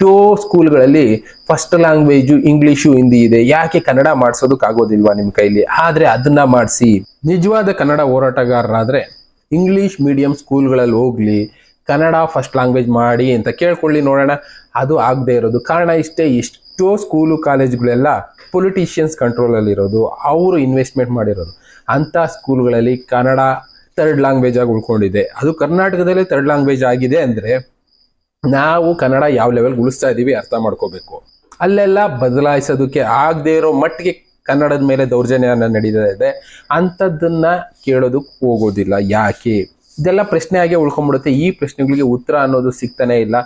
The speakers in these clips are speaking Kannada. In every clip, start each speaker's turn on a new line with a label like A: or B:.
A: ಎಷ್ಟೋ ಸ್ಕೂಲ್ಗಳಲ್ಲಿ ಫಸ್ಟ್ ಲ್ಯಾಂಗ್ವೇಜು ಇಂಗ್ಲಿಷು ಹಿಂದಿ ಇದೆ. ಯಾಕೆ ಕನ್ನಡ ಮಾಡಿಸೋದಕ್ಕಾಗೋದಿಲ್ವಾ ನಿಮ್ಮ ಕೈಲಿ? ಆದರೆ ಅದನ್ನ ಮಾಡಿಸಿ. ನಿಜವಾದ ಕನ್ನಡ ಹೋರಾಟಗಾರರಾದರೆ ಇಂಗ್ಲಿಷ್ ಮೀಡಿಯಂ ಸ್ಕೂಲ್ಗಳಲ್ಲಿ ಹೋಗ್ಲಿ, ಕನ್ನಡ ಫಸ್ಟ್ ಲ್ಯಾಂಗ್ವೇಜ್ ಮಾಡಿ ಅಂತ ಕೇಳ್ಕೊಳ್ಳಿ ನೋಡೋಣ. ಅದು ಆಗದೆ ಇರೋದು. ಕಾರಣ ಇಷ್ಟೇ, ಎಷ್ಟೋ ಸ್ಕೂಲು ಕಾಲೇಜ್ಗಳೆಲ್ಲ ಪೊಲಿಟಿಷಿಯನ್ಸ್ ಕಂಟ್ರೋಲಲ್ಲಿ ಇರೋದು. ಅವರು ಇನ್ವೆಸ್ಟ್ಮೆಂಟ್ ಮಾಡಿರೋದು. ಅಂಥ ಸ್ಕೂಲ್ಗಳಲ್ಲಿ ಕನ್ನಡ ಥರ್ಡ್ ಲ್ಯಾಂಗ್ವೇಜ್ ಆಗಿ ಉಳ್ಕೊಂಡಿದೆ. ಅದು ಕರ್ನಾಟಕದಲ್ಲೇ ಥರ್ಡ್ ಲ್ಯಾಂಗ್ವೇಜ್ ಆಗಿದೆ ಅಂದರೆ ನಾವು ಕನ್ನಡ ಯಾವ ಲೆವೆಲ್ ಉಳಿಸ್ತಾ ಇದ್ದೀವಿ ಅರ್ಥ ಮಾಡ್ಕೋಬೇಕು. ಅಲ್ಲೆಲ್ಲ ಬದಲಾಯಿಸೋದಕ್ಕೆ ಆಗದೆ ಇರೋ ಮಟ್ಟಿಗೆ ಕನ್ನಡದ ಮೇಲೆ ದೌರ್ಜನ್ಯ ನಡೀತಾ ಇದೆ. ಅಂಥದ್ದನ್ನ ಕೇಳೋದಕ್ಕೆ ಹೋಗೋದಿಲ್ಲ. ಯಾಕೆ? ಇದೆಲ್ಲ ಪ್ರಶ್ನೆ ಆಗಿ ಉಳ್ಕೊಂಡ್ಬಿಡುತ್ತೆ ಈ ಪ್ರಶ್ನೆಗಳಿಗೆ ಉತ್ತರ ಅನ್ನೋದು ಸಿಗ್ತಾನೆ ಇಲ್ಲ.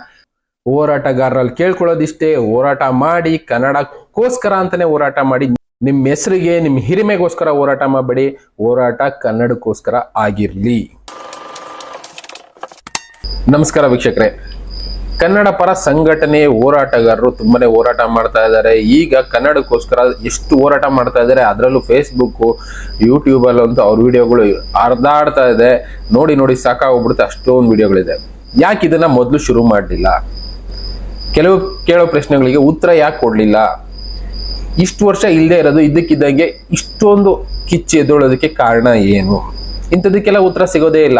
A: ಹೋರಾಟಗಾರರಲ್ಲಿ ಕೇಳ್ಕೊಳ್ಳೋದಿಷ್ಟೇ. ಹೋರಾಟ ಮಾಡಿ ಕನ್ನಡಕ್ಕೋಸ್ಕರ ಅಂತಾನೆ ಹೋರಾಟ ಮಾಡಿ. ನಿಮ್ಮ ಹೆಸರಿಗೆ ನಿಮ್ಮ ಹಿರಿಮೆಗೋಸ್ಕರ ಹೋರಾಟ ಮಾಡಬೇಡಿ. ಹೋರಾಟ ಕನ್ನಡಕ್ಕೋಸ್ಕರ ಆಗಿರಲಿ. ನಮಸ್ಕಾರ ವೀಕ್ಷಕರೇ. ಕನ್ನಡ ಪರ ಸಂಘಟನೆ ಹೋರಾಟಗಾರರು ತುಂಬಾನೇ ಹೋರಾಟ ಮಾಡ್ತಾ ಇದ್ದಾರೆ. ಈಗ ಕನ್ನಡಕ್ಕೋಸ್ಕರ ಎಷ್ಟು ಹೋರಾಟ ಮಾಡ್ತಾ ಇದ್ದಾರೆ, ಅದರಲ್ಲೂ ಫೇಸ್ಬುಕ್ ಯೂಟ್ಯೂಬ್ ಅಲ್ಲಂತೂ ಅವ್ರ ವಿಡಿಯೋಗಳು ಹರಿದಾಡ್ತಾ ಇದೆ. ನೋಡಿ ನೋಡಿ ಸಾಕಾಗೋಗ್ಬಿಡುತ್ತೆ ಅಷ್ಟೊಂದು ವಿಡಿಯೋಗಳಿದೆ ಯಾಕೆ ಇದನ್ನ ಮೊದಲು ಶುರು ಮಾಡಲಿಲ್ಲ? ಕೆಲವು, ಕೇಳೋ ಪ್ರಶ್ನೆಗಳಿಗೆ ಉತ್ತರ ಯಾಕೆ ಕೊಡಲಿಲ್ಲ? ಇಷ್ಟು ವರ್ಷ ಇಲ್ಲದೆ ಇರೋದು, ಇದ್ದಕ್ಕಿದ್ದಂಗೆ ಇಷ್ಟೊಂದು ಕಿಚ್ಚು ಎದ್ದೊಳೋದಕ್ಕೆ ಕಾರಣ ಏನು? ಇಂಥದಕ್ಕೆಲ್ಲ ಉತ್ತರ ಸಿಗೋದೇ ಇಲ್ಲ.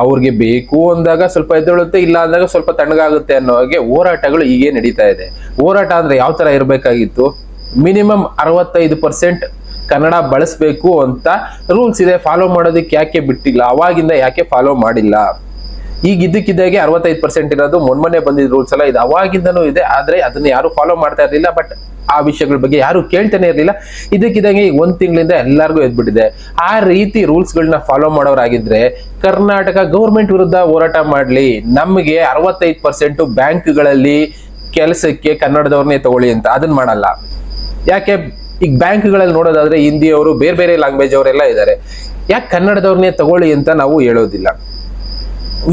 A: ಅವ್ರಿಗೆ ಬೇಕು ಅಂದಾಗ ಸ್ವಲ್ಪ ಎದ್ದೇಳುತ್ತೆ, ಇಲ್ಲ ಅಂದಾಗ ಸ್ವಲ್ಪ ತಣ್ಣಗಾಗುತ್ತೆ ಅನ್ನೋ ಹಾಗೆ ಹೋರಾಟಗಳು ಹೀಗೆ ನಡೀತಾ ಇದೆ. ಹೋರಾಟ ಅಂದ್ರೆ ಯಾವ ತರ ಇರಬೇಕಾಗಿತ್ತು? ಮಿನಿಮಮ್ ಅರವತ್ತೈದು ಪರ್ಸೆಂಟ್ ಕನ್ನಡ ಬಳಸಬೇಕು ಅಂತ ರೂಲ್ಸ್ ಇದೆ. ಫಾಲೋ ಮಾಡೋದಕ್ಕೆ ಯಾಕೆ ಬಿಟ್ಟಿಲ್ಲ? ಅವಾಗಿಂದ ಯಾಕೆ ಫಾಲೋ ಮಾಡಿಲ್ಲ? ಈಗ ಇದಕ್ಕಿದ್ದಾಗೆ ಅರವತ್ತೈದು ಪರ್ಸೆಂಟ್ ಇರೋದು ಮೊನ್ನೆ ಬಂದಿದ್ದ ರೂಲ್ಸ್ ಎಲ್ಲ ಇದು ಅವಾಗಿಂದನೂ ಇದೆ. ಆದ್ರೆ ಅದನ್ನ ಯಾರು ಫಾಲೋ ಮಾಡ್ತಾ ಇರಲಿಲ್ಲ, ಬಟ್ ಆ ವಿಷಯಗಳ ಬಗ್ಗೆ ಯಾರು ಕೇಳ್ತಾನೆ ಇರಲಿಲ್ಲ. ಇದಕ್ಕಿದಂಗೆ ಒಂದ್ ತಿಂಗಳಿಂದ ಎಲ್ಲರಿಗೂ ಎದ್ಬಿಟ್ಟಿದೆ. ಆ ರೀತಿ ರೂಲ್ಸ್ ಗಳನ್ನ ಫಾಲೋ ಮಾಡೋರಾಗಿದ್ರೆ ಕರ್ನಾಟಕ ಗೌರ್ಮೆಂಟ್ ವಿರುದ್ಧ ಹೋರಾಟ ಮಾಡ್ಲಿ. ನಮಗೆ ಅರವತ್ತೈದು ಪರ್ಸೆಂಟ್ ಬ್ಯಾಂಕ್ಗಳಲ್ಲಿ ಕೆಲಸಕ್ಕೆ ಕನ್ನಡದವ್ರನ್ನೇ ತಗೊಳ್ಳಿ ಅಂತ. ಅದನ್ನ ಮಾಡಲ್ಲ. ಯಾಕೆ? ಈಗ ಬ್ಯಾಂಕ್ಗಳಲ್ಲಿ ನೋಡೋದಾದ್ರೆ ಹಿಂದಿಯವರು ಬೇರೆ ಬೇರೆ ಲ್ಯಾಂಗ್ವೇಜ್ ಅವರೆಲ್ಲ ಇದ್ದಾರೆ ಯಾಕೆ ಕನ್ನಡದವ್ರನ್ನೇ ತಗೊಳ್ಳಿ ಅಂತ ನಾವು ಹೇಳೋದಿಲ್ಲ.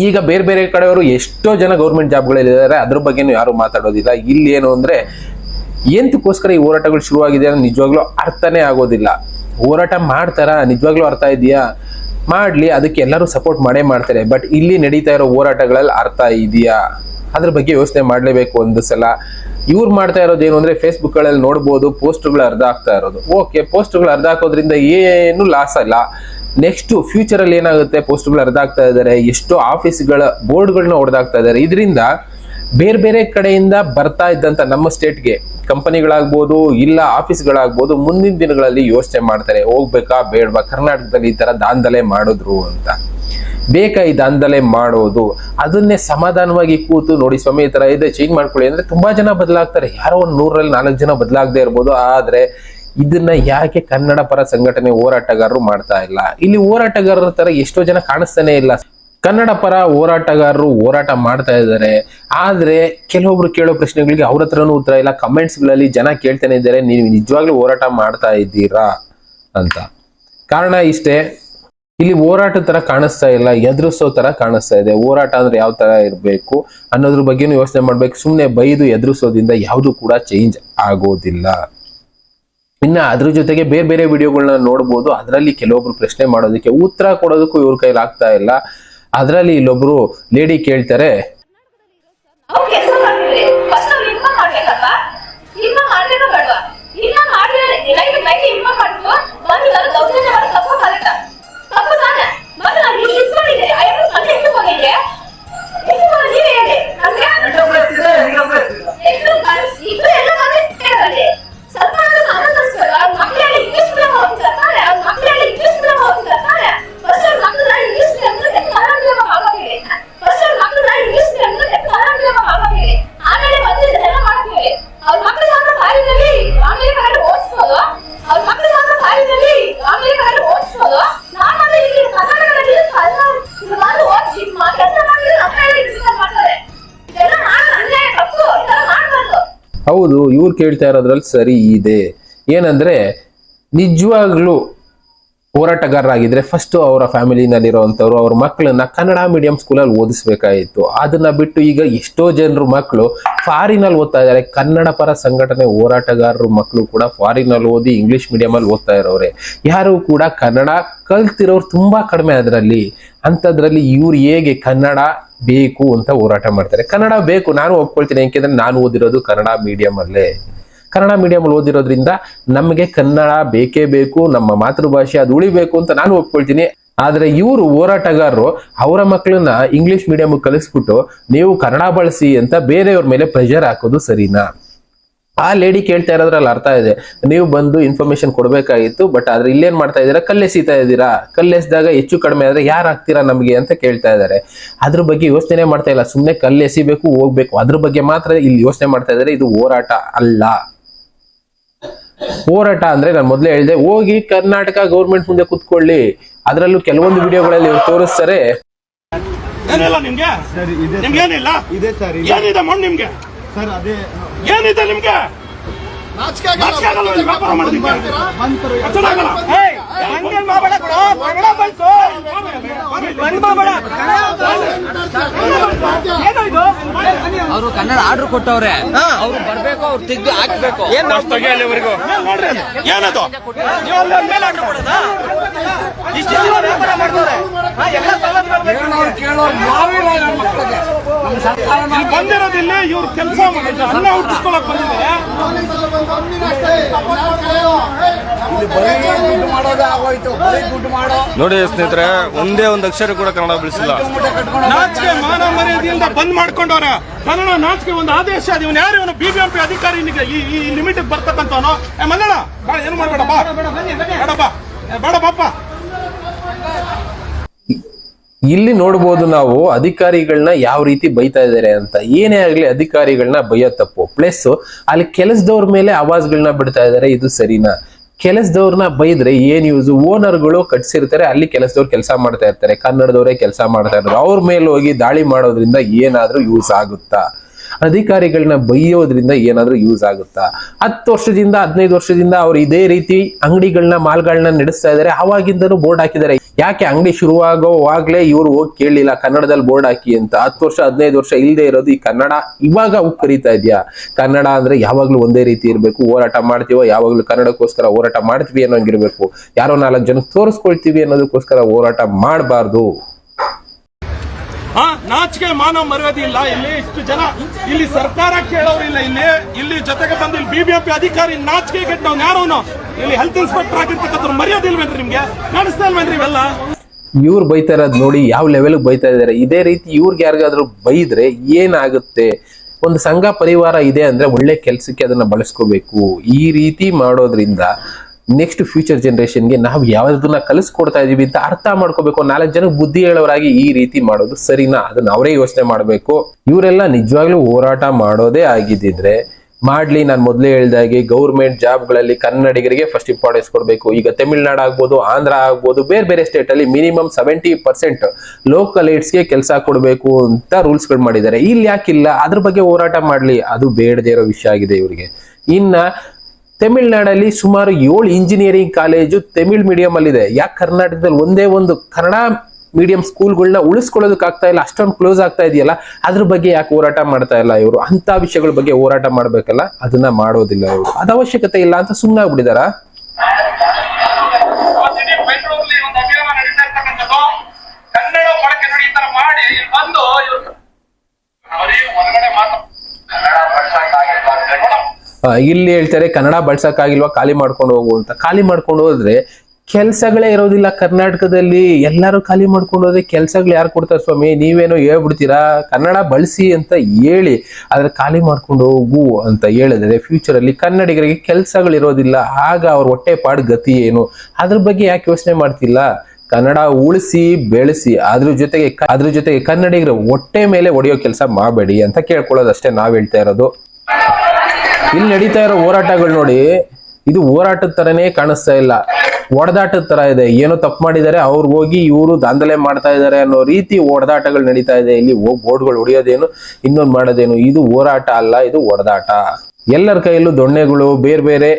A: ಈಗ ಬೇರೆ ಬೇರೆ ಕಡೆಯವರು ಎಷ್ಟೋ ಜನ ಗೌರ್ಮೆಂಟ್ ಜಾಬ್ಗಳಲ್ಲಿದ್ದಾರೆ ಅದ್ರ ಬಗ್ಗೆನೂ ಯಾರು ಮಾತಾಡೋದಿಲ್ಲ. ಇಲ್ಲಿ ಏನು ಅಂದ್ರೆ ಎಂತಕ್ಕೋಸ್ಕರ ಈ ಹೋರಾಟಗಳು ಶುರುವಾಗಿದೆ ಅನ್ನೋ ನಿಜವಾಗ್ಲೂ ಅರ್ಥನೇ ಆಗೋದಿಲ್ಲ. ಹೋರಾಟ ಮಾಡ್ತಾರ? ನಿಜವಾಗ್ಲೂ ಅರ್ಥ ಇದೆಯಾ? ಮಾಡ್ಲಿ, ಅದಕ್ಕೆ ಎಲ್ಲರೂ ಸಪೋರ್ಟ್ ಮಾಡೇ ಮಾಡ್ತಾರೆ. ಬಟ್ ಇಲ್ಲಿ ನಡೀತಾ ಇರೋ ಹೋರಾಟಗಳಲ್ಲಿ ಅರ್ಥ ಇದೆಯಾ? ಅದ್ರ ಬಗ್ಗೆ ಯೋಚನೆ ಮಾಡ್ಲೇಬೇಕು ಒಂದು ಸಲ. ಇವ್ರು ಮಾಡ್ತಾ ಇರೋದು ಏನು ಅಂದ್ರೆ ಫೇಸ್ಬುಕ್ಗಳಲ್ಲಿ ನೋಡ್ಬೋದು ಪೋಸ್ಟ್ಗಳು ಅರ್ಧ ಆಗ್ತಾ ಇರೋದು. ಓಕೆ ಪೋಸ್ಟ್ಗಳು ಅರ್ಧ ಹಾಕೋದ್ರಿಂದ ಏನು ಲಾಸ್ ಅಲ್ಲ. ನೆಕ್ಸ್ಟ್ ಫ್ಯೂಚರ್ ಅಲ್ಲಿ ಏನಾಗುತ್ತೆ? ಪೋಸ್ಟ್ಗಳು ಅರ್ಧ ಆಗ್ತಾ ಇದ್ದಾರೆ ಎಷ್ಟೋ ಆಫೀಸ್ಗಳ ಬೋರ್ಡ್ಗಳನ್ನ ಹೊಡೆದಾಗ್ತಾ ಇದ್ದಾರೆ ಇದರಿಂದ ಬೇರೆ ಬೇರೆ ಕಡೆಯಿಂದ ಬರ್ತಾ ಇದ್ದಂತ ನಮ್ಮ ಸ್ಟೇಟ್ಗೆ ಕಂಪನಿಗಳಾಗ್ಬೋದು ಇಲ್ಲ ಆಫೀಸ್ಗಳಾಗ್ಬೋದು ಮುಂದಿನ ದಿನಗಳಲ್ಲಿ ಯೋಚನೆ ಮಾಡ್ತಾರೆ, ಹೋಗ್ಬೇಕಾ ಬೇಡವಾ? ಕರ್ನಾಟಕದಲ್ಲಿ ಈ ತರ ದಾಂಧಲೆ ಮಾಡಿದ್ರು ಅಂತ. ಬೇಕಾ ಈ ದಾಂಧಲೆ ಮಾಡೋದು? ಅದನ್ನೇ ಸಮಾಧಾನವಾಗಿ ಕೂತು ನೋಡಿ, ಸ್ವಾಮಿ ಈ ತರ ಇದೆ ಚೇಂಜ್ ಮಾಡ್ಕೊಳ್ಳಿ ಅಂದ್ರೆ ತುಂಬಾ ಜನ ಬದಲಾಗ್ತಾರೆ. ಯಾರೋ ಒಂದು ನೂರಲ್ಲಿ ನಾಲ್ಕು ಜನ ಬದಲಾಗದೆ ಇರ್ಬೋದು, ಆದ್ರೆ ಇದನ್ನ ಯಾಕೆ ಕನ್ನಡ ಪರ ಸಂಘಟನೆ ಹೋರಾಟಗಾರರು ಮಾಡ್ತಾ ಇಲ್ಲ? ಇಲ್ಲಿ ಹೋರಾಟಗಾರರ ತರ ಎಷ್ಟೋ ಜನ ಕಾಣಿಸ್ತಾನೆ ಇಲ್ಲ. ಕನ್ನಡ ಪರ ಹೋರಾಟಗಾರರು ಹೋರಾಟ ಮಾಡ್ತಾ ಇದ್ದಾರೆ. ಆದ್ರೆ ಕೆಲವೊಬ್ರು ಕೇಳೋ ಪ್ರಶ್ನೆಗಳಿಗೆ ಅವ್ರ ಹತ್ರನೂ ಉತ್ತರ ಇಲ್ಲ. ಕಮೆಂಟ್ಸ್ಗಳಲ್ಲಿ ಜನ ಕೇಳ್ತಾನೆ ಇದ್ದಾರೆ. ನೀವು ನಿಜವಾಗ್ಲೂ ಹೋರಾಟ ಮಾಡ್ತಾ ಇದ್ದೀರಾ ಅಂತ. ಕಾರಣ ಇಷ್ಟೇ, ಇಲ್ಲಿ ಹೋರಾಟ ತರ ಕಾಣಿಸ್ತಾ ಇಲ್ಲ. ಎದುರಿಸೋ ತರ ಕಾಣಿಸ್ತಾ ಇದೆ. ಹೋರಾಟ ಅಂದ್ರೆ ಯಾವ ತರ ಇರಬೇಕು ಅನ್ನೋದ್ರ ಬಗ್ಗೆನೂ ಯೋಚನೆ ಮಾಡ್ಬೇಕು. ಸುಮ್ಮನೆ ಬೈದು ಎದುರಿಸೋದ್ರಿಂದ ಯಾವುದು ಕೂಡ ಚೇಂಜ್ ಆಗೋದಿಲ್ಲ. ಇನ್ನ ಅದ್ರ ಜೊತೆಗೆ ಬೇರೆ ಬೇರೆ ವಿಡಿಯೋಗಳನ್ನ ನೋಡ್ಬೋದು. ಅದರಲ್ಲಿ ಕೆಲವೊಬ್ರು ಪ್ರಶ್ನೆ ಮಾಡೋದಕ್ಕೆ ಉತ್ತರ ಕೊಡೋದಕ್ಕೂ ಇವ್ರ ಕೈಲಾಗ್ತಾ ಇಲ್ಲ. ಅದರಲ್ಲಿ ಇಲ್ಲೊಬ್ರು ಲೇಡಿ ಕೇಳ್ತಾರೆ. ಹೌದು ಇವ್ರು ಕೇಳ್ತಾ ಇರೋದ್ರಲ್ಲಿ ಸರಿ ಇದೆ. ಏನಂದ್ರೆ ನಿಜವಾಗ್ಲೂ ಹೋರಾಟಗಾರರಾಗಿದ್ರೆ ಫಸ್ಟ್ ಅವರ ಫ್ಯಾಮಿಲಿನಲ್ಲಿರುವಂಥವ್ರು ಅವ್ರ ಮಕ್ಕಳನ್ನ ಕನ್ನಡ ಮೀಡಿಯಂ ಸ್ಕೂಲಲ್ಲಿ ಓದಿಸ್ಬೇಕಾಗಿತ್ತು ಅದನ್ನ ಬಿಟ್ಟು ಈಗ ಎಷ್ಟೋ ಜನರು ಮಕ್ಕಳು ಫಾರಿನಲ್ಲಿ ಓದ್ತಾ ಇದ್ದಾರೆ. ಕನ್ನಡ ಪರ ಸಂಘಟನೆ ಹೋರಾಟಗಾರರು ಮಕ್ಕಳು ಕೂಡ ಫಾರಿನಲ್ಲಿ ಓದಿ ಇಂಗ್ಲಿಷ್ ಮೀಡಿಯಮಲ್ಲಿ ಓದ್ತಾ ಇರೋರೆ ಯಾರು ಕೂಡ ಕನ್ನಡ ಕಲ್ತಿರೋರು ತುಂಬಾ ಕಡಿಮೆ ಅದರಲ್ಲಿ. ಅಂಥದ್ರಲ್ಲಿ ಇವ್ರು ಹೇಗೆ ಕನ್ನಡ ಬೇಕು ಅಂತ ಹೋರಾಟ ಮಾಡ್ತಾರೆ. ಕನ್ನಡ ಬೇಕು, ನಾನು ಒಪ್ಕೊಳ್ತೀನಿ. ಯಾಕೆಂದ್ರೆ ನಾನು ಓದಿರೋದು ಕನ್ನಡ ಮೀಡಿಯಂ ಅಲ್ಲೇ. ಕನ್ನಡ ಮೀಡಿಯಂ ಓದಿರೋದ್ರಿಂದ ನಮಗೆ ಕನ್ನಡ ಬೇಕೇ ಬೇಕು, ನಮ್ಮ ಮಾತೃಭಾಷೆ ಅದು ಉಳಿಬೇಕು ಅಂತ ನಾನು ಒಪ್ಕೊಳ್ತೀನಿ. ಆದ್ರೆ ಇವರು ಹೋರಾಟಗಾರರು, ಅವರ ಮಕ್ಕಳನ್ನ ಇಂಗ್ಲಿಷ್ ಮೀಡಿಯಂ ಕಲಿಸ್ಬಿಟ್ಟು ನೀವು ಕನ್ನಡ ಬಳಸಿ ಅಂತ ಬೇರೆಯವ್ರ ಮೇಲೆ ಪ್ರೆಷರ್ ಹಾಕೋದು ಸರಿನಾ? ಆ ಲೇಡಿ ಕೇಳ್ತಾ ಇರೋದ್ರಲ್ಲಿ ಅರ್ಥ ಇದೆ. ನೀವು ಬಂದು ಇನ್ಫಾರ್ಮೇಶನ್ ಕೊಡಬೇಕಾಗಿತ್ತು ಬಟ್ ಆದ್ರೆ ಇಲ್ಲೇನ್ ಮಾಡ್ತಾ ಇದ್ದೀರಾ? ಕಲ್ಲೆಸೀತಾ ಇದ್ದೀರಾ? ಕಲ್ಲೆಸ್ದಾಗ ಹೆಚ್ಚು ಕಡಿಮೆ ಆದ್ರೆ ಯಾರು ಹಾಕ್ತೀರಾ ನಮಗೆ ಅಂತ ಕೇಳ್ತಾ ಇದ್ದಾರೆ. ಅದ್ರ ಬಗ್ಗೆ ಯೋಚನೆ ಮಾಡ್ತಾ ಇಲ್ಲ. ಸುಮ್ಮನೆ ಕಲ್ಲೆಸಿಬೇಕು, ಹೋಗ್ಬೇಕು. ಅದ್ರ ಬಗ್ಗೆ ಮಾತ್ರ ಇಲ್ಲಿ ಯೋಚನೆ ಮಾಡ್ತಾ ಇದ್ದಾರೆ. ಇದು ಹೋರಾಟ ಅಲ್ಲ. ಹೋರಾಟ ಅಂದ್ರೆ ನಾನು ಮೊದಲೇ ಹೇಳಿದೆ ಹೋಗಿ ಕರ್ನಾಟಕ ಗೌರ್ಮೆಂಟ್ ಮುಂದೆ ಕುತ್ಕೊಳ್ಳಿ. ಅದರಲ್ಲೂ ಕೆಲವೊಂದು ವಿಡಿಯೋಗಳಲ್ಲಿ ಇವ್ರು ತೋರಿಸ್ತಾರೆ.
B: ನಿಮ್ಗೆ? ನಿಮ್ಗೆ ಏನಿಲ್ಲ?
C: ಇದೆ ಸರ್ ಇದೆ.
B: ಏನಿದೆ ನಿಮ್ಗೆ? ವ್ಯಾಪಾರ ಮಾಡೋದಕ್ಕೆ?
D: ಅವರು ಕನ್ನಡ ಆರ್ಡರ್ ಕೊಟ್ಟವ್ರೆ. ಅವ್ರು ಬರ್ಬೇಕು ಅವ್ರು ತೆಗ್ದು ಹಾಕ್ಬೇಕು.
B: ಏನ್ ನೋಡ್ರಿ ಅದು. ಏನದು? ನೀವು ಅಲ್ಲಿ ಒಂದ್ ಮೇಲೆ ಆರ್ಡರ್ ಕೊಡೋದಾ? ಇಷ್ಟು ದಿನ ವ್ಯಾಪಾರ ಮಾಡ್ತಾರೆ. ಬಂದಿರೋದಿಲ್ಲ ಇವ್ರು ಕೆಲಸ ಅನ್ನ ಹುಟ್ಟಿಸ್ಕೊಳಕ್ ಬಂದಿದ್ದಾರೆ.
E: ನೋಡಿ ಸ್ನೇಹಿತರೆ ಒಂದೇ ಒಂದು ಅಕ್ಷರ ಕೂಡ ಕನ್ನಡ ಬೆಳೆಸಿಲ್ಲ
B: ನಾಚಿಕೆ ಮಾನ ಮರ್ಯಾದೆಯಿಂದ ಬಂದ್ ಮಾಡ್ಕೊಂಡವ್ರೆ. ಕನ್ನಡ ನಾಚಿಕೆ ಒಂದು ಆದೇಶ ಅದು ಇವನು ಯಾರು? ಇವನು ಬಿಬಿಎಂಪಿ ಅಧಿಕಾರಿ ನಿಮಗೆ ಈ ಈ ಲಿಮಿಟ್ ಬರ್ತಕ್ಕಂಥವನು. ಮಲ್ಲಣ್ಣ ಏನು ಮಾಡ್ಬೇಡಪ್ಪ? ಬಾ ಬೇಡ ಬಾ. ಏ, ಬೇಡ ಬಾಪ್ಪ
A: ಇಲ್ಲಿ ನೋಡ್ಬೋದು ನಾವು ಅಧಿಕಾರಿಗಳನ್ನ ಯಾವ ರೀತಿ ಬೈತಾ ಇದ್ದಾರೆ ಅಂತ. ಏನೇ ಆಗಲಿ ಅಧಿಕಾರಿಗಳನ್ನ ಬೈಯೋ ತಪ್ಪು. ಪ್ಲಸ್ ಅಲ್ಲಿ ಕೆಲಸದವ್ರ ಮೇಲೆ ಆವಾಜ್ಗಳನ್ನ ಬಿಡ್ತಾ ಇದ್ದಾರೆ ಇದು ಸರಿನಾ? ಕೆಲಸದವ್ರನ್ನ ಬೈದ್ರೆ ಏನ್ ಯೂಸ್ ಓನರ್ಗಳು ಕಟ್ಸಿರ್ತಾರೆ, ಅಲ್ಲಿ ಕೆಲಸದವ್ರು ಕೆಲಸ ಮಾಡ್ತಾ ಇರ್ತಾರೆ. ಕನ್ನಡದವರೇ ಕೆಲಸ ಮಾಡ್ತಾ ಇರ್ತಾರೆ ಅವ್ರ ಮೇಲೆ ಹೋಗಿ ದಾಳಿ ಮಾಡೋದ್ರಿಂದ ಏನಾದ್ರೂ ಯೂಸ್ ಆಗುತ್ತಾ? ಅಧಿಕಾರಿಗಳನ್ನ ಬೈಯೋದ್ರಿಂದ ಏನಾದ್ರೂ ಯೂಸ್ ಆಗುತ್ತಾ? ಹತ್ತು ವರ್ಷದಿಂದ, ಹದಿನೈದು ವರ್ಷದಿಂದ ಅವ್ರು ಇದೇ ರೀತಿ ಅಂಗಡಿಗಳನ್ನ, ಮಾಲ್ಗಳನ್ನ ನಡೆಸ್ತಾ ಇದ್ದಾರೆ ಅವಾಗಿಂದನೂ ಬೋರ್ಡ್ ಹಾಕಿದ್ದಾರೆ. ಯಾಕೆ ಅಂಗಡಿ ಶುರುವಾಗೋವಾಗಲೇ ಇವರು ಹೋಗಿ ಕೇಳಲಿಲ್ಲ ಕನ್ನಡದಲ್ಲಿ ಬೋರ್ಡ್ ಹಾಕಿ ಅಂತ. ಹತ್ತು ವರ್ಷ, ಹದಿನೈದು ವರ್ಷ ಇಲ್ಲದೆ ಇರೋದು ಈ ಕನ್ನಡ. ಇವಾಗ ಕರೀತಾ ಇದೆಯಾ? ಕನ್ನಡ ಅಂದ್ರೆ ಯಾವಾಗ್ಲೂ ಒಂದೇ ರೀತಿ ಇರಬೇಕು. ಹೋರಾಟ ಮಾಡ್ತೀವೋ, ಯಾವಾಗ್ಲೂ ಕನ್ನಡಕ್ಕೋಸ್ಕರ ಹೋರಾಟ ಮಾಡ್ತೀವಿ ಅನ್ನೋಂಗಿರ್ಬೇಕು. ಯಾರೋ ನಾಲ್ಕು ಜನಕ್ಕೆ ತೋರಿಸ್ಕೊಳ್ತೀವಿ ಅನ್ನೋದಕ್ಕೋಸ್ಕರ ಹೋರಾಟ ಮಾಡಬಾರ್ದು.
B: ನಾಚಿಕೆ ಮಾನ ಮರ್ಯಾದೆ ಇಲ್ಲ. ಇಲ್ಲಿ ಇಷ್ಟು ಜನ, ಇಲ್ಲಿ ಸರ್ಕಾರ ಕೇಳೋರಿಲ್ಲ ಇಲ್ಲಿ. ಇಲ್ಲಿ ಜೊತೆಗೆ ಬಂದು ಇಲ್ಲಿ ಬಿಬಿಎಂಪಿ ಅಧಿಕಾರಿ ನಾಚಿಕೆ ಕೆಟ್ಟವ್ನು ಯಾರೋನು ಇಲ್ಲಿ ಹೆಲ್ತ್ ಇನ್ಸ್ಪೆಕ್ಟರ್ ಆಗಿರ್ತಕ್ಕಂಥ ಮರ್ಯಾದೆ ಇಲ್ವೇನ್ರಿ ನಿಮ್ಗೆ? ಕಾಣಿಸ್ತಾ ಇಲ್ವೇನ್ರಿ ಇವೆಲ್ಲ?
A: ಇವ್ರು ಬೈತಾ ನೋಡಿ ಯಾವ ಲೆವೆಲ್ ಬೈತಾ ಇದ್ದಾರೆ. ಇದೇ ರೀತಿ ಇವ್ರಿಗೆ ಯಾರಿಗಾದ್ರೂ ಬೈದ್ರೆ ಏನಾಗುತ್ತೆ? ಒಂದು ಸಂಘ ಪರಿವಾರ ಇದೆ ಅಂದ್ರೆ ಒಳ್ಳೆ ಕೆಲಸಕ್ಕೆ ಅದನ್ನ ಬಳಸ್ಕೋಬೇಕು. ಈ ರೀತಿ ಮಾಡೋದ್ರಿಂದ ನೆಕ್ಸ್ಟ್ ಫ್ಯೂಚರ್ ಜನರೇಷನ್ಗೆ ನಾವು ಯಾವ್ದನ್ನ ಕಲಿಸ್ಕೊಡ್ತಾ ಇದೀವಿ ಅಂತ ಅರ್ಥ ಮಾಡ್ಕೋಬೇಕು ನಾಲ್ಕು ಜನ ಬುದ್ಧಿ ಹೇಳೋರಾಗಿ ಈ ರೀತಿ ಮಾಡೋದು ಸರಿನಾ? ಅದನ್ನ ಅವರೇ ಯೋಚನೆ ಮಾಡಬೇಕು. ಇವರೆಲ್ಲ ನಿಜವಾಗ್ಲೂ ಹೋರಾಟ ಮಾಡೋದೇ ಆಗಿದ್ದಿದ್ರೆ ಮಾಡ್ಲಿ, ನಾನು ಮೊದಲೇ ಹೇಳ್ದಾಗೆ ಗೌರ್ಮೆಂಟ್ ಜಾಬ್ಗಳಲ್ಲಿ ಕನ್ನಡಿಗರಿಗೆ ಫಸ್ಟ್ ಇಂಪಾರ್ಟೆನ್ಸ್ ಕೊಡಬೇಕು. ಈಗ ತಮಿಳ್ನಾಡು ಆಗ್ಬೋದು, ಆಂಧ್ರ ಆಗ್ಬೋದು, ಬೇರೆ ಬೇರೆ ಸ್ಟೇಟ್ ಅಲ್ಲಿ ಮಿನಿಮಮ್ ಸೆವೆಂಟಿ ಪರ್ಸೆಂಟ್ ಲೋಕಲ್ಗೆ ಕೆಲಸ ಕೊಡಬೇಕು ಅಂತ ರೂಲ್ಸ್ಗಳು ಮಾಡಿದ್ದಾರೆ. ಇಲ್ಲಿ ಯಾಕಿಲ್ಲ, ಅದ್ರ ಬಗ್ಗೆ ಹೋರಾಟ ಮಾಡ್ಲಿ. ಅದು ಬೇಡದೇ ಇರೋ ವಿಷಯ ಆಗಿದೆ ಇವರಿಗೆ. ಇನ್ನ ತಮಿಳ್ನಾಡಲ್ಲಿ ಸುಮಾರು ಏಳು ಇಂಜಿನಿಯರಿಂಗ್ ಕಾಲೇಜು ತಮಿಳ್ ಮೀಡಿಯಂ ಅಲ್ಲಿ ಇದೆ ಯಾಕೆ ಕರ್ನಾಟಕದಲ್ಲಿ ಒಂದೇ ಒಂದು ಕನ್ನಡ ಮೀಡಿಯಂ ಸ್ಕೂಲ್ಗಳನ್ನ ಉಳಿಸ್ಕೊಳ್ಳೋದಕ್ಕೆ ಆಗ್ತಾ ಇಲ್ಲ, ಅಷ್ಟೊಂದು ಕ್ಲೋಸ್ ಆಗ್ತಾ ಇದೆಯಲ್ಲ, ಅದ್ರ ಬಗ್ಗೆ ಯಾಕೆ ಹೋರಾಟ ಮಾಡ್ತಾ ಇಲ್ಲ ಇವರು? ಅಂತ ವಿಷಯಗಳ ಬಗ್ಗೆ ಹೋರಾಟ ಮಾಡ್ಬೇಕಲ್ಲ, ಅದನ್ನ ಮಾಡೋದಿಲ್ಲ ಇವರು. ಅದ ಅವಶ್ಯಕತೆ ಇಲ್ಲ ಅಂತ ಸುಮ್ಮನೆ ಆಗ್ಬಿಟ್ಟಿದಾರ?
B: ಬೆಂಗಳೂರಲ್ಲಿ ಒಂದು ಅಭಿಯಾನ ನಡೀತಾ ಕನ್ನಡ ಬಳಕೆ ಮಾಡಿ ಬಂದು ಹೊರಗಡೆ ಮಾತು
A: ಇಲ್ಲಿ ಹೇಳ್ತಾರೆ, ಕನ್ನಡ ಬಳಸಕ್ಕಾಗಿಲ್ವಾ ಖಾಲಿ ಮಾಡ್ಕೊಂಡು ಹೋಗು ಅಂತ. ಖಾಲಿ ಮಾಡ್ಕೊಂಡು ಹೋದ್ರೆ ಕೆಲ್ಸಗಳೇ ಇರೋದಿಲ್ಲ ಕರ್ನಾಟಕದಲ್ಲಿ. ಎಲ್ಲರೂ ಖಾಲಿ ಮಾಡ್ಕೊಂಡು ಹೋದ್ರೆ ಕೆಲ್ಸಗಳು ಯಾರು ಕೊಡ್ತಾರೆ ಸ್ವಾಮಿ? ನೀವೇನೋ ಹೇಳ್ಬಿಡ್ತೀರಾ? ಕನ್ನಡ ಬಳಸಿ ಅಂತ ಹೇಳಿ, ಆದ್ರೆ ಖಾಲಿ ಮಾಡ್ಕೊಂಡು ಹೋಗು ಅಂತ ಹೇಳಿದ್ರೆ ಫ್ಯೂಚರ್ ಅಲ್ಲಿ ಕನ್ನಡಿಗರಿಗೆ ಕೆಲ್ಸಗಳು ಇರೋದಿಲ್ಲ. ಆಗ ಅವ್ರ ಹೊಟ್ಟೆ ಪಾಡ್ ಗತಿ ಏನು? ಅದ್ರ ಬಗ್ಗೆ ಯಾಕೆ ಯೋಚನೆ ಮಾಡ್ತಿಲ್ಲ? ಕನ್ನಡ ಉಳಿಸಿ, ಬೆಳೆಸಿ, ಅದ್ರ ಜೊತೆಗೆ ಅದ್ರ ಜೊತೆಗೆ ಕನ್ನಡಿಗರ ಹೊಟ್ಟೆ ಮೇಲೆ ಒಡೆಯೋ ಕೆಲಸ ಮಾಡಬೇಡಿ ಅಂತ ಕೇಳ್ಕೊಳ್ಳೋದಷ್ಟೇ ನಾವ್ ಹೇಳ್ತಾ ಇರೋದು. ಇಲ್ಲಿ ನಡೀತಾ ಇರೋ ಹೋರಾಟಗಳು ನೋಡಿ, ಇದು ಹೋರಾಟದ ತರನೇ ಕಾಣಿಸ್ತಾ ಇಲ್ಲ. ಒಡದಾಟದ ತರ ಇದೆ. ಏನೋ ತಪ್ಪು ಮಾಡಿದ್ದಾರೆ ಅವ್ರಿಗೆ ಹೋಗಿ ಇವರು ದಾಂಧಲೆ ಮಾಡ್ತಾ ಇದ್ದಾರೆ ಅನ್ನೋ ರೀತಿ ಒಡದಾಟಗಳು ನಡೀತಾ ಇದೆ. ಇಲ್ಲಿ ಬೋರ್ಡ್ಗಳು ಹೊಡಿಯೋದೇನು, ಇನ್ನೊಂದು ಮಾಡೋದೇನು, ಇದು ಹೋರಾಟ ಅಲ್ಲ, ಇದು ಒಡದಾಟ. ಎಲ್ಲರ ಕೈಯಲ್ಲೂ ದೊಣ್ಣೆಗಳು, ಬೇರೆ ಬೇರೆ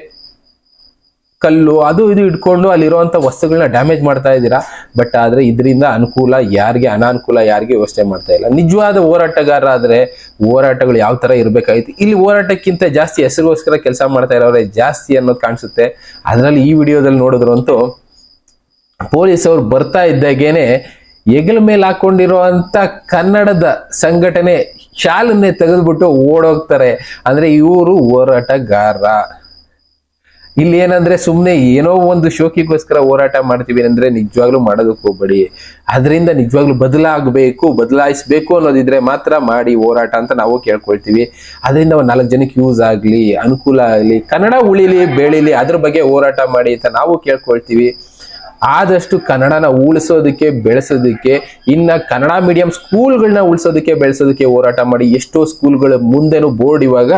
A: ಕಲ್ಲು ಅದು ಇದು ಇಟ್ಕೊಂಡು ಅಲ್ಲಿರುವಂತ ವಸ್ತುಗಳನ್ನ ಡ್ಯಾಮೇಜ್ ಮಾಡ್ತಾ ಇದ್ದೀರಾ? ಬಟ್ ಆದ್ರೆ ಇದರಿಂದ ಅನುಕೂಲ ಯಾರಿಗೆ ಅನಾನುಕೂಲ ಯಾರಿಗೆ ವ್ಯವಸ್ಥೆ ಮಾಡ್ತಾ ಇಲ್ಲ. ನಿಜವಾದ ಹೋರಾಟಗಾರ ಆದ್ರೆ ಹೋರಾಟಗಳು ಯಾವ ತರ ಇರ್ಬೇಕಾಗಿತ್ತು? ಇಲ್ಲಿ ಹೋರಾಟಕ್ಕಿಂತ ಜಾಸ್ತಿ ಹೆಸರಿಗೋಸ್ಕರ ಕೆಲಸ ಮಾಡ್ತಾ ಇರೋರೆ ಜಾಸ್ತಿ ಅನ್ನೋದು ಕಾಣಿಸುತ್ತೆ. ಅದರಲ್ಲಿ ಈ ವಿಡಿಯೋದಲ್ಲಿ ನೋಡಿದ್ರಂತೂ ಪೊಲೀಸ್ ಅವ್ರು ಬರ್ತಾ ಇದ್ದಾಗೇನೆ ಹೆಗಲ ಮೇಲೆ ಹಾಕೊಂಡಿರುವಂತ ಕನ್ನಡದ ಸಂಘಟನೆ ಶಾಲನ್ನೇ ತೆಗೆದ್ಬಿಟ್ಟು ಓಡೋಗ್ತಾರೆ. ಅಂದ್ರೆ ಇವರು ಹೋರಾಟಗಾರ. ಇಲ್ಲಿ ಏನಂದ್ರೆ ಸುಮ್ಮನೆ ಏನೋ ಒಂದು ಶೋಕಿಗೋಸ್ಕರ ಹೋರಾಟ ಮಾಡ್ತೀವಿ ಅಂದ್ರೆ ನಿಜವಾಗ್ಲೂ ಮಾಡೋದಕ್ಕೆ ಹೋಗ್ಬೇಡಿ. ಅದರಿಂದ ನಿಜವಾಗ್ಲೂ ಬದಲಾಗಬೇಕು, ಬದಲಾಯಿಸಬೇಕು ಅನ್ನೋದಿದ್ರೆ ಮಾತ್ರ ಮಾಡಿ ಹೋರಾಟ ಅಂತ ನಾವು ಕೇಳ್ಕೊಳ್ತೀವಿ. ಅದರಿಂದ ಒಂದು ನಾಲ್ಕು ಜನಕ್ಕೆ ಯೂಸ್ ಆಗಲಿ, ಅನುಕೂಲ ಆಗಲಿ, ಕನ್ನಡ ಉಳಿಲಿ, ಬೆಳಿಲಿ ಅದ್ರ ಬಗ್ಗೆ ಹೋರಾಟ ಮಾಡಿ ಅಂತ ನಾವು ಕೇಳ್ಕೊಳ್ತೀವಿ. ಆದಷ್ಟು ಕನ್ನಡನ ಉಳಿಸೋದಕ್ಕೆ, ಬೆಳೆಸೋದಕ್ಕೆ, ಇನ್ನ ಕನ್ನಡ ಮೀಡಿಯಂ ಸ್ಕೂಲ್ಗಳನ್ನ ಉಳಿಸೋದಕ್ಕೆ, ಬೆಳೆಸೋದಕ್ಕೆ ಹೋರಾಟ ಮಾಡಿ ಎಷ್ಟೋ ಸ್ಕೂಲ್ಗಳ ಮುಂದೆನೂ ಬೋರ್ಡ್ ಇವಾಗ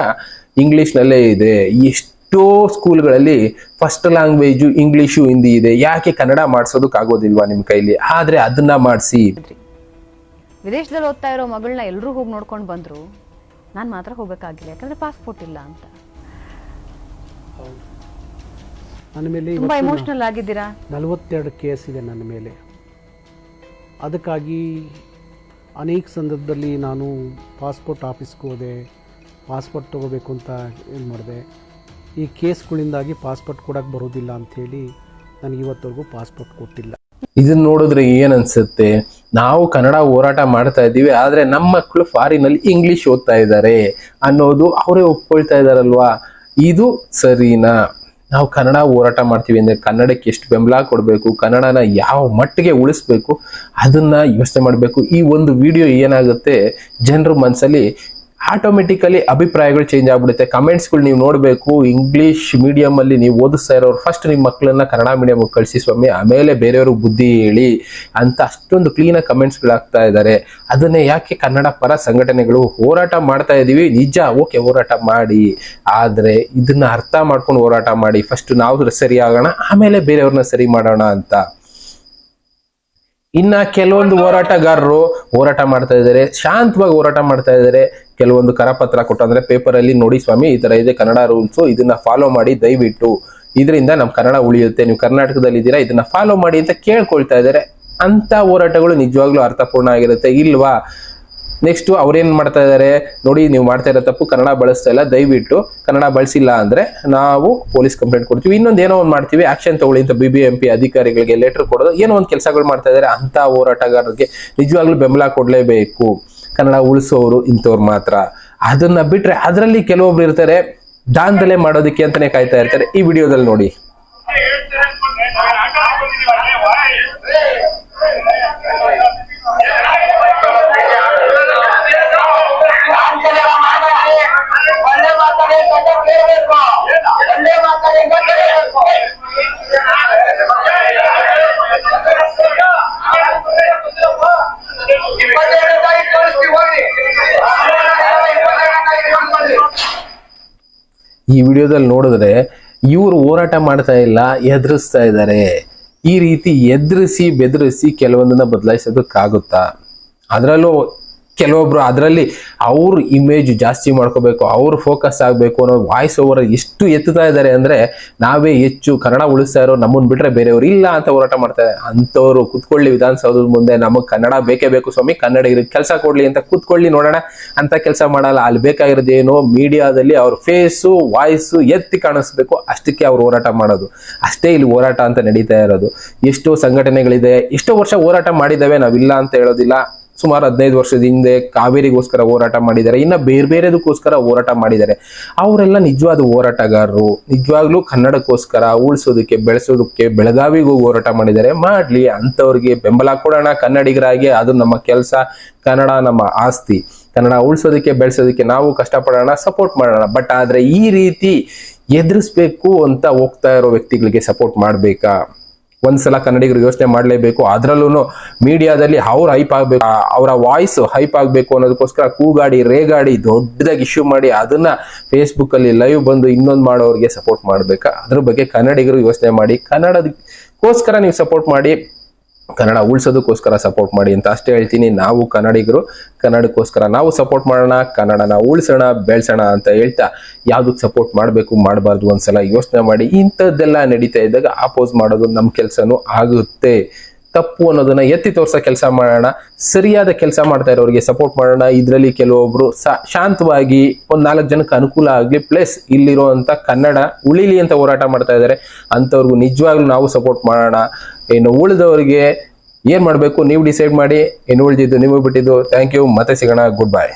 A: ಇಂಗ್ಲಿಷ್ನಲ್ಲೇ ಇದೆ. ಎಷ್ಟೋ ಸ್ಕೂಲ್ಗಳಲ್ಲಿ ಫಸ್ಟ್ ಲ್ಯಾಂಗ್ವೇಜು ಇಂಗ್ಲೀಷು ಹಿಂದಿ ಇದೆ. ಯಾಕೆ ಕನ್ನಡ ಮಾಡಿಸೋದಕ್ಕಾಗೋದಿಲ್ವಾ ನಿಮ್ಮ ಕೈಲಿ? ಆದ್ರೆ ಅದನ್ನ ಮಾಡಿಸಿ.
C: ವಿದೇಶದಲ್ಲಿ ಓದ್ತಾ ಇರೋ ಮಗಳನ್ನ ಎಲ್ಲರೂ ಹೋಗಿ ನೋಡ್ಕೊಂಡು ಬಂದ್ರು. ನಾನು ಮಾತ್ರ ಹೋಗೋಕ್ಕಾಗಿಲ್ಲ ಯಾಕಂದ್ರೆ ಪಾಸ್ಪೋರ್ಟ್ ಇಲ್ಲ ಅಂತ.
F: ನನ್ನ ಮೇಲೆ
C: ತುಂಬಾ ಎಮೋಷನಲ್ ಆಗಿದ್ದೀರಾ?
F: ನಲವತ್ತೆರಡು ಕೇಸ್ ಇದೆ ನನ್ನ ಮೇಲೆ. ಅದಕ್ಕಾಗಿ ಅನೇಕ ಸಂದರ್ಭದಲ್ಲಿ ನಾನು ಪಾಸ್ಪೋರ್ಟ್ ಆಫೀಸ್ಗೆ ಹೋದೆ ಪಾಸ್ಪೋರ್ಟ್ ತೊಗೋಬೇಕು ಅಂತ ಏನು ಮಾಡಿದೆ. ಈ ಕೇಸ್ಗಳಿಂದಾಗಿ ಪಾಸ್ಪೋರ್ಟ್ ಕೊಡಕ್ಕೆ ಬರೋದಿಲ್ಲ ಅಂಥೇಳಿ ನನಗೆ ಇವತ್ತವರೆಗೂ ಪಾಸ್ಪೋರ್ಟ್ ಕೊಟ್ಟಿಲ್ಲ.
A: ಇದನ್ನ ನೋಡಿದ್ರೆ ಏನ್ ನಾವು ಕನ್ನಡ ಹೋರಾಟ ಮಾಡ್ತಾ ಇದ್ದೀವಿ, ಆದ್ರೆ ನಮ್ಮ ಮಕ್ಕಳು ಫಾರಿನಲ್ಲಿ ಇಂಗ್ಲಿಷ್ ಓದ್ತಾ ಇದ್ದಾರೆ ಅನ್ನೋದು ಅವರೇ ಒಪ್ಕೊಳ್ತಾ ಇದಾರಲ್ವಾ ಇದು ಸರಿನಾ? ನಾವು ಕನ್ನಡ ಹೋರಾಟ ಮಾಡ್ತೀವಿ ಅಂದ್ರೆ ಕನ್ನಡಕ್ಕೆ ಎಷ್ಟು ಬೆಂಬಲ ಕೊಡಬೇಕು, ಕನ್ನಡನ ಯಾವ ಮಟ್ಟಿಗೆ ಉಳಿಸ್ಬೇಕು, ಅದನ್ನ ಯೋಚನೆ ಮಾಡಬೇಕು. ಈ ಒಂದು ವಿಡಿಯೋ ಏನಾಗುತ್ತೆ? ಜನರ ಮನಸ್ಸಲ್ಲಿ ಆಟೋಮೆಟಿಕಲಿ ಅಭಿಪ್ರಾಯಗಳು ಚೇಂಜ್ ಆಗ್ಬಿಡುತ್ತೆ. ಕಮೆಂಟ್ಸ್ಗಳು ನೀವು ನೋಡಬೇಕು ಇಂಗ್ಲೀಷ್ ಮೀಡಿಯಂ ಅಲ್ಲಿ ನೀವು ಓದಿಸ್ತಾ ಇರೋರು ಫಸ್ಟ್ ನಿಮ್ಮ ಮಕ್ಕಳನ್ನ ಕನ್ನಡ ಮೀಡಿಯಂ ಕಳಿಸಿ ಸ್ವಾಮಿ, ಆಮೇಲೆ ಬೇರೆಯವ್ರಿಗೆ ಬುದ್ಧಿ ಹೇಳಿ ಅಂತ ಅಷ್ಟೊಂದು ಕ್ಲೀನಾಗಿ ಕಮೆಂಟ್ಸ್ಗಳು ಆಗ್ತಾ ಇದ್ದಾರೆ ಅದನ್ನೇ ಯಾಕೆ ಕನ್ನಡ ಪರ ಸಂಘಟನೆಗಳು ಹೋರಾಟ ಮಾಡ್ತಾ ಇದ್ದೀವಿ ನಿಜ, ಓಕೆ, ಹೋರಾಟ ಮಾಡಿ. ಆದರೆ ಇದನ್ನ ಅರ್ಥ ಮಾಡ್ಕೊಂಡು ಹೋರಾಟ ಮಾಡಿ. ಫಸ್ಟ್ ನಾವು ಸರಿ ಆಗೋಣ ಆಮೇಲೆ ಬೇರೆಯವ್ರನ್ನ ಸರಿ ಮಾಡೋಣ ಅಂತ. ಇನ್ನ ಕೆಲವೊಂದು ಹೋರಾಟಗಾರರು ಹೋರಾಟ ಮಾಡ್ತಾ ಇದ್ದಾರೆ, ಶಾಂತವಾಗಿ ಹೋರಾಟ ಮಾಡ್ತಾ ಇದ್ದಾರೆ. ಕೆಲವೊಂದು ಕರಪತ್ರ ಕೊಟ್ಟು, ಅಂದ್ರೆ ಪೇಪರ್ ಅಲ್ಲಿ ನೋಡಿ ಸ್ವಾಮಿ, ಈ ತರ ಇದೆ ಕನ್ನಡ ರೂಲ್ಸ್ ಇದನ್ನ ಫಾಲೋ ಮಾಡಿ ದಯವಿಟ್ಟು. ಇದರಿಂದ ನಮ್ ಕನ್ನಡ ಉಳಿಯುತ್ತೆ, ನೀವು ಕರ್ನಾಟಕದಲ್ಲಿ ಇದ್ದೀರಾ, ಇದನ್ನ ಫಾಲೋ ಮಾಡಿ ಅಂತ ಕೇಳ್ಕೊಳ್ತಾ ಇದ್ದಾರೆ. ಅಂತ ಹೋರಾಟಗಳು ನಿಜವಾಗ್ಲೂ ಅರ್ಥಪೂರ್ಣ ಆಗಿರುತ್ತೆ, ಇಲ್ವಾ? ನೆಕ್ಸ್ಟ್ ಅವ್ರೇನು ಮಾಡ್ತಾ ಇದ್ದಾರೆ ನೋಡಿ ನೀವು ಮಾಡ್ತಾ ಇರೋ ತಪ್ಪು ಕನ್ನಡ ಬಳಸ್ತಾ ಇಲ್ಲ ದಯವಿಟ್ಟು ಕನ್ನಡ ಬಳಸಿಲ್ಲ ಅಂದ್ರೆ ನಾವು ಪೊಲೀಸ್ ಕಂಪ್ಲೇಂಟ್ ಕೊಡ್ತೀವಿ ಇನ್ನೊಂದು ಏನೋ ಒಂದು ಮಾಡ್ತೀವಿ ಆಕ್ಷನ್ ತಗೊಳ್ಳಿ ಅಂತ ಬಿ ಬಿ ಎಂ ಅಧಿಕಾರಿಗಳಿಗೆ ಲೆಟರ್ ಕೊಡೋದು ಏನೋ ಒಂದು ಕೆಲಸಗಳು ಮಾಡ್ತಾ ಇದ್ದಾರೆ ಅಂತ ಹೋರಾಟಗಾರರಿಗೆ ನಿಜವಾಗ್ಲೂ ಬೆಂಬಲ ಕೊಡಲೇಬೇಕು ಕನ್ನಡ ಉಳಿಸೋರು ಇಂಥವ್ರು ಮಾತ್ರ ಅದನ್ನ ಬಿಟ್ರೆ ಅದರಲ್ಲಿ ಕೆಲವೊಬ್ರು ಇರ್ತಾರೆ ದಾಂಧಲೆ ಮಾಡೋದಕ್ಕೆ ಅಂತಲೇ ಕಾಯ್ತಾ ಇರ್ತಾರೆ ಈ ವಿಡಿಯೋದಲ್ಲಿ ನೋಡಿ ಈ ವಿಡಿಯೋದಲ್ಲಿ ನೋಡಿದ್ರೆ ಇವರು ಹೋರಾಟ ಮಾಡ್ತಾ ಇಲ್ಲ, ಎದುರಿಸ್ತಾ ಇದ್ದಾರೆ. ಈ ರೀತಿ ಎದುರಿಸಿ, ಬೆದರಿಸಿ ಕೆಲವೊಂದನ್ನ ಬದಲಾಯಿಸೋದಕ್ಕಾಗುತ್ತಾ? ಅದರಲ್ಲೂ ಕೆಲವೊಬ್ರು ಅದರಲ್ಲಿ ಅವ್ರ ಇಮೇಜ್ ಜಾಸ್ತಿ ಮಾಡ್ಕೋಬೇಕು, ಅವ್ರು ಫೋಕಸ್ ಆಗಬೇಕು ಅನ್ನೋ ವಾಯ್ಸ್ ಓವರ್ ಎಷ್ಟು ಎತ್ತುತ್ತಾ ಇದ್ದಾರೆ ಅಂದರೆ ನಾವೇ ಹೆಚ್ಚು ಕನ್ನಡ ಉಳಿಸ್ತಾ ಇರೋ ನಮ್ಮನ್ನು ಬಿಟ್ಟರೆ ಬೇರೆಯವರು ಇಲ್ಲ ಅಂತ ಹೋರಾಟ ಮಾಡ್ತಾರೆ ಅಂಥವ್ರು ಕುತ್ಕೊಳ್ಳಿ ವಿಧಾನಸೌಧದ ಮುಂದೆ, ನಮಗೆ ಕನ್ನಡ ಬೇಕೇ ಬೇಕು ಸ್ವಾಮಿ, ಕನ್ನಡಿಗರಿಗೆ ಕೆಲಸ ಕೊಡಲಿ ಅಂತ ಕೂತ್ಕೊಳ್ಳಿ ನೋಡೋಣ. ಅಂತ ಕೆಲಸ ಮಾಡಲ್ಲ, ಅಲ್ಲಿ ಬೇಕಾಗಿರೋದು ಏನು ಮೀಡಿಯಾದಲ್ಲಿ ಅವ್ರ ಫೇಸು ವಾಯ್ಸು ಎತ್ತಿ ಕಾಣಿಸ್ಬೇಕು, ಅಷ್ಟಕ್ಕೆ ಅವ್ರು ಹೋರಾಟ ಮಾಡೋದು. ಅಷ್ಟೇ ಇಲ್ಲಿ ಹೋರಾಟ ಅಂತ ನಡೀತಾ ಇರೋದು. ಎಷ್ಟೋ ಸಂಘಟನೆಗಳಿದೆ, ಎಷ್ಟೋ ವರ್ಷ ಹೋರಾಟ ಮಾಡಿದ್ದಾವೆ, ನಾವಿಲ್ಲ ಅಂತ ಹೇಳೋದಿಲ್ಲ. ಸುಮಾರು ಹದಿನೈದು ವರ್ಷದ ಹಿಂದೆ ಕಾವೇರಿಗೋಸ್ಕರ ಹೋರಾಟ ಮಾಡಿದ್ದಾರೆ. ಇನ್ನ ಬೇರೆ ಬೇರೆದಕ್ಕೋಸ್ಕರ ಹೋರಾಟ ಮಾಡಿದ್ದಾರೆ. ಅವರೆಲ್ಲ ನಿಜವಾದ ಹೋರಾಟಗಾರರು. ನಿಜವಾಗ್ಲೂ ಕನ್ನಡಕ್ಕೋಸ್ಕರ ಉಳಿಸೋದಕ್ಕೆ, ಬೆಳೆಸೋದಕ್ಕೆ ಬೆಳಗಾವಿಗೂ ಹೋರಾಟ ಮಾಡಿದ್ದಾರೆ. ಮಾಡ್ಲಿ, ಅಂಥವ್ರಿಗೆ ಬೆಂಬಲ ಕೊಡೋಣ. ಕನ್ನಡಿಗರಾಗಿ ಅದು ನಮ್ಮ ಕೆಲಸ, ಕನ್ನಡ ನಮ್ಮ ಆಸ್ತಿ. ಕನ್ನಡ ಉಳಿಸೋದಕ್ಕೆ, ಬೆಳೆಸೋದಕ್ಕೆ ನಾವು ಕಷ್ಟಪಡೋಣ, ಸಪೋರ್ಟ್ ಮಾಡೋಣ. ಬಟ್ ಆದ್ರೆ ಈ ರೀತಿ ಎದುರಿಸ್ಬೇಕು ಅಂತ ಹೋಗ್ತಾ ಇರೋ ವ್ಯಕ್ತಿಗಳಿಗೆ ಸಪೋರ್ಟ್ ಮಾಡ್ಬೇಕಾ? ಒಂದ್ಸಲ ಕನ್ನಡಿಗರು ಯೋಚನೆ ಮಾಡಲೇಬೇಕು. ಅದರಲ್ಲೂ ಮೀಡಿಯಾದಲ್ಲಿ ಅವ್ರ ಹೈಪ್ ಆಗ್ಬೇಕು. ಅವರ ವಾಯ್ಸ್ ಹೈಪ್ ಆಗ್ಬೇಕು ಅನ್ನೋದಕ್ಕೋಸ್ಕರ ಕೂಗಾಡಿ, ರೇಗಾಡಿ, ದೊಡ್ಡದಾಗಿ ಇಶ್ಯೂ ಮಾಡಿ ಅದನ್ನ ಫೇಸ್ಬುಕ್ ಅಲ್ಲಿ ಲೈವ್ ಬಂದು ಇನ್ನೊಂದು ಮಾಡೋರಿಗೆ ಸಪೋರ್ಟ್ ಮಾಡ್ಬೇಕಾ? ಅದ್ರ ಬಗ್ಗೆ ಕನ್ನಡಿಗರು ಯೋಚನೆ ಮಾಡಿ, ಕನ್ನಡದಕ್ಕೋಸ್ಕರ ನೀವು ಸಪೋರ್ಟ್ ಮಾಡಿ. ಕನ್ನಡ ಉಳಿಸೋದಕ್ಕೋಸ್ಕರ ಸಪೋರ್ಟ್ ಮಾಡಿ ಅಂತ ಅಷ್ಟೇ ಹೇಳ್ತೀನಿ. ನಾವು ಕನ್ನಡಿಗರು, ಕನ್ನಡಕ್ಕೋಸ್ಕರ ನಾವು ಸಪೋರ್ಟ್ ಮಾಡೋಣ, ಕನ್ನಡನ ಉಳಿಸೋಣ, ಬೆಳೆಸೋಣ ಅಂತ ಹೇಳ್ತಾ ಯಾವ್ದಕ್ಕೆ ಸಪೋರ್ಟ್ ಮಾಡಬೇಕು, ಮಾಡಬಾರ್ದು ಒಂದ್ಸಲ ಯೋಚನೆ ಮಾಡಿ. ಇಂಥದ್ದೆಲ್ಲ ನಡೀತಾ ಇದ್ದಾಗ ಆಪೋಸ್ ಮಾಡೋದು ನಮ್ಮ ಕೆಲಸನೂ ಆಗುತ್ತೆ. ತಪ್ಪು ಅನ್ನೋದನ್ನ ಎತ್ತಿ ತೋರ್ಸೋ ಕೆಲಸ ಮಾಡೋಣ, ಸರಿಯಾದ ಕೆಲಸ ಮಾಡ್ತಾ ಇರೋರಿಗೆ ಸಪೋರ್ಟ್ ಮಾಡೋಣ. ಇದರಲ್ಲಿ ಕೆಲವೊಬ್ರು ಶಾಂತವಾಗಿ ಒಂದ್ ನಾಲ್ಕು ಜನಕ್ಕೆ ಅನುಕೂಲ ಆಗ್ಲಿ ಪ್ಲಸ್ ಇಲ್ಲಿರುವಂತ ಕನ್ನಡ ಉಳಿಲಿ ಅಂತ ಹೋರಾಟ ಮಾಡ್ತಾ ಇದ್ದಾರೆ. ಅಂಥವ್ರಿಗೂ ನಿಜವಾಗ್ಲೂ ನಾವು ಸಪೋರ್ಟ್ ಮಾಡೋಣ. ಇನ್ನು ಉಳಿದವರಿಗೆ ಏನು ಮಾಡಬೇಕು, ನೀವು ಡಿಸೈಡ್ ಮಾಡಿ. ಇನ್ನು ಉಳಿದಿದ್ದು ನಿಮಗೆ ಬಿಟ್ಟಿದ್ದು. ಥ್ಯಾಂಕ್ ಯು ಮತ್ತೆ ಸಿಗೋಣ. Good bye